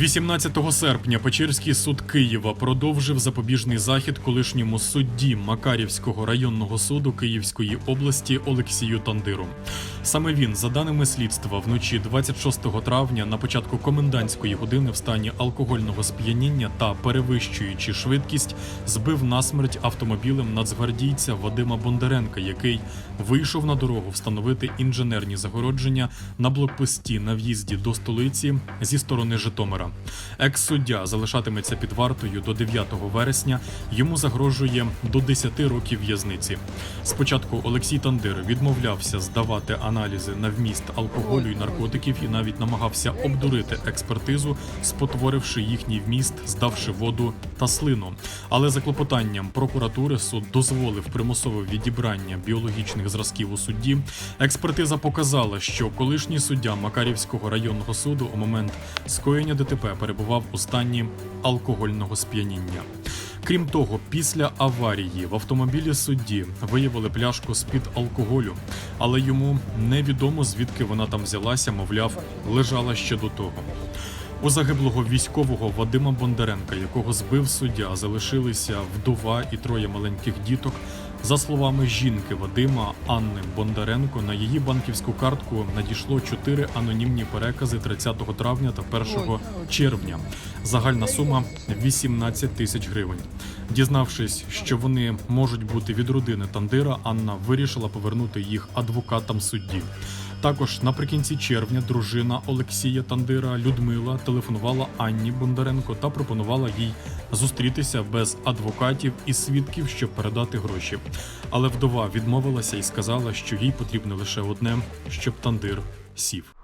18 серпня Печерський суд Києва продовжив запобіжний захід колишньому судді Макарівського районного суду Київської області Олексію Тандиру. Саме він, за даними слідства, вночі 26 травня на початку комендантської години в стані алкогольного сп'яніння та перевищуючи швидкість, збив насмерть автомобілем нацгвардійця Вадима Бондаренка, який вийшов на дорогу встановити інженерні загородження на блокпості на в'їзді до столиці зі сторони Житомира. Екс-суддя залишатиметься під вартою до 9 вересня. Йому загрожує до 10 років в'язниці. Спочатку Олексій Тандир відмовлявся здавати аналізи на вміст алкоголю і наркотиків і навіть намагався обдурити експертизу, спотворивши їхній вміст, здавши воду та слину. Але за клопотанням прокуратури суд дозволив примусове відібрання біологічних зразків у судді. Експертиза показала, що колишній суддя Макарівського районного суду у момент скоєння ДТП перебував у стані алкогольного сп'яніння. Крім того, після аварії в автомобілі судді виявили пляшку з-під алкоголю, але йому невідомо звідки вона там взялася, мовляв, лежала ще до того. У загиблого військового Вадима Бондаренка, якого збив суддя, залишилися вдова і троє маленьких діток. За словами жінки Вадима Анни Бондаренко, на її банківську картку надійшло чотири анонімні перекази 30 травня та 1 червня. Загальна сума 18 тисяч гривень. Дізнавшись, що вони можуть бути від родини Тандира, Анна вирішила повернути їх адвокатам судді. Також наприкінці червня дружина Олексія Тандира Людмила телефонувала Анні Бондаренко та пропонувала їй зустрітися без адвокатів і свідків, щоб передати гроші. Але вдова відмовилася і сказала, що їй потрібно лише одне, щоб Тандир сів.